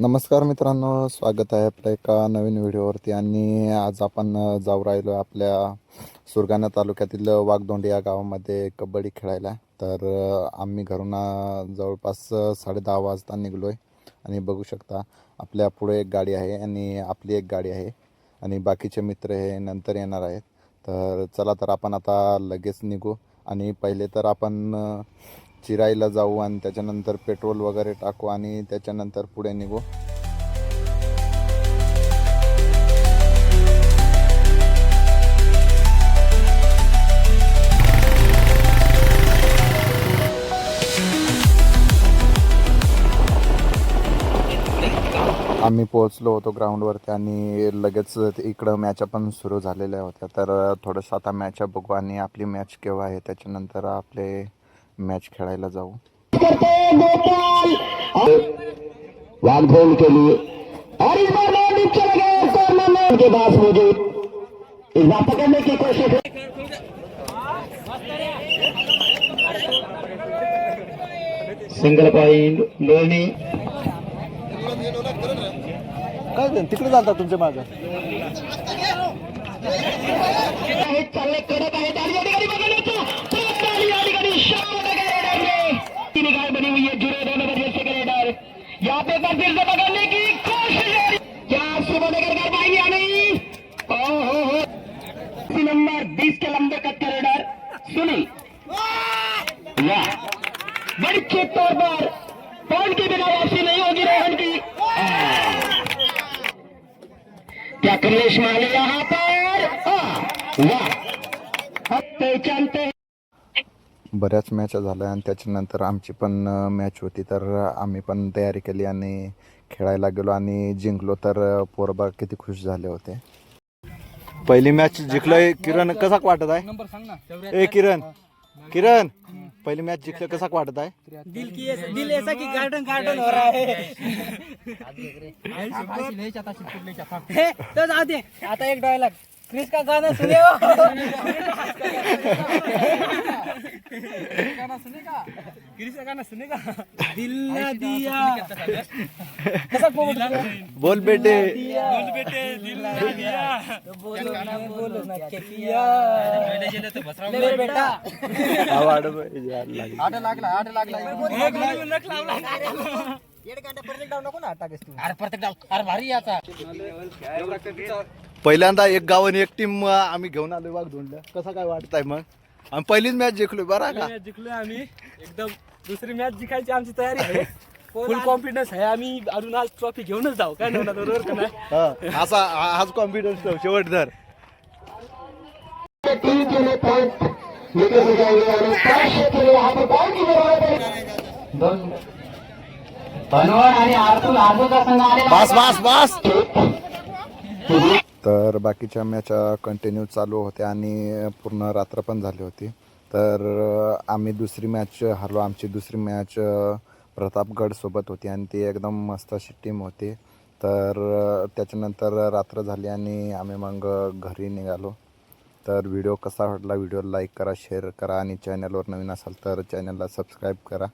नमस्कार मित्रांनो स्वागत आहे आपल्या एका नवीन व्हिडिओवरती. आणि आज आपण जाऊ राहिलो आपल्या सुरगाणा तालुक्यातील वाघदोंडी या गावामध्ये कबड्डी खेळायला. तर आम्ही घरून जवळपास साडेदहा वाजता निघलो आहे आणि बघू शकता आपल्या पुढे एक गाडी आहे आणि आपली एक गाडी आहे. आणि बाकीचे मित्र हे नंतर येणार आहेत. तर चला तर आपण आता लगेच निघू. आणि पहिले तर आपण चिराईला जाऊ आणि त्याच्यानंतर पेट्रोल वगैरे टाकू आणि त्याच्यानंतर पुढे निघू. आम्ही पोहोचलो होतो ग्राउंडवरती आणि लगेच इकडं मॅचा पण सुरू झालेल्या होत्या. तर थोडंसं आता मॅच बघू आणि आपली मॅच केव्हा आहे त्याच्यानंतर आपले मॅच खेळायला जाऊ. करते के लिए. और इस बार बॉल डीप चले गए कॉर्नर के पास मौजूद. इस बार पकड़ने की कोशिश सिंगल पॉइंट लोणी काय? तिकडे जातात तुमच्या मागं. चालले कडक आहे यहाँ पे एक बार से पकड़ने की कोशिश क्या सुबह कर पाएँगे या नहीं? ओहो हो। नंबर बीस के लंबे कट्टे रेडर सुनील वाह। बड़ी तौर पर पॉइंट की बिना वापसी नहीं होगी रोहन की। क्या कमलेश माले यहाँ पर? वाह। अब पहचानते हैं। बऱ्याच मॅच झाल्या आणि त्याच्यानंतर आमची पण मॅच होती तर आम्ही पण तयारी केली आणि खेळायला गेलो आणि जिंकलो तर पोरबा किती खुश झाले होते पहिली मॅच जिंकलोय किरण कसा वाटत आहे ए किरण किरण पहिली मॅच जिंकलं कसा वाटत आहे दिल की दिल ऐसा की गार्डन गार्डन हो रहा है हे, तो जाऊ दे आता एक डायलॉग क्रिस का गाना सुने हो गाना सुनेगा क्रिस का गाना सुनेगा दिल ना। दिया। कैसा बोल बेटे। बोल बेटे दिल ना दिया। तो बोलो ना बोलो ना क्या किया? पहले जेले तो बसरा मेरे बेटा। आवाड में यार लाग आठ लाख ला आठ लाख ला एक लाख। लाख ला प्रत्येक डाव नको ना आठ टाकेस तू। अरे प्रत्येक डाव अरे भारी आता। पहिल्यांदा एक गाव आणि एक टीम आम्ही घेऊन आलोय वाघ धोंडला. कसा काय वाटत आहे मग? आणि पहिलीच मॅच जिंकलोय बरं का? मॅच जिंकलोय आम्ही. एकदम दुसरी मॅच जिंकायची आमची तयारी आहे. फुल कॉन्फिडन्स आहे. आम्ही अजून आज ट्रॉफी घेऊनच जाऊ. काय नव्हता बरोबर का नाही? हा, असा हा- हाच कॉन्फिडन्स ठेव शेवट धर. पॉइंट है बनवाड आणि आरतूर आजोचा संघ आलेला बस बस बस. तर बाकीच्या मॅच कंटिन्यू चालू होत्या आणि पूर्ण रात्र पण झाली होती. तर आम्ही दुसरी मॅच हरलो. आमची दुसरी मॅच प्रतापगडसोबत होती आणि ती एकदम मस्त अशी टीम होती. तर त्याच्यानंतर रात्र झाली आणि आम्ही मग घरी निघालो. तर व्हिडिओ कसा वाटला? व्हिडिओ लाईक करा शेअर करा आणि चॅनलवर नवीन असाल तर चॅनलला सबस्क्राईब करा.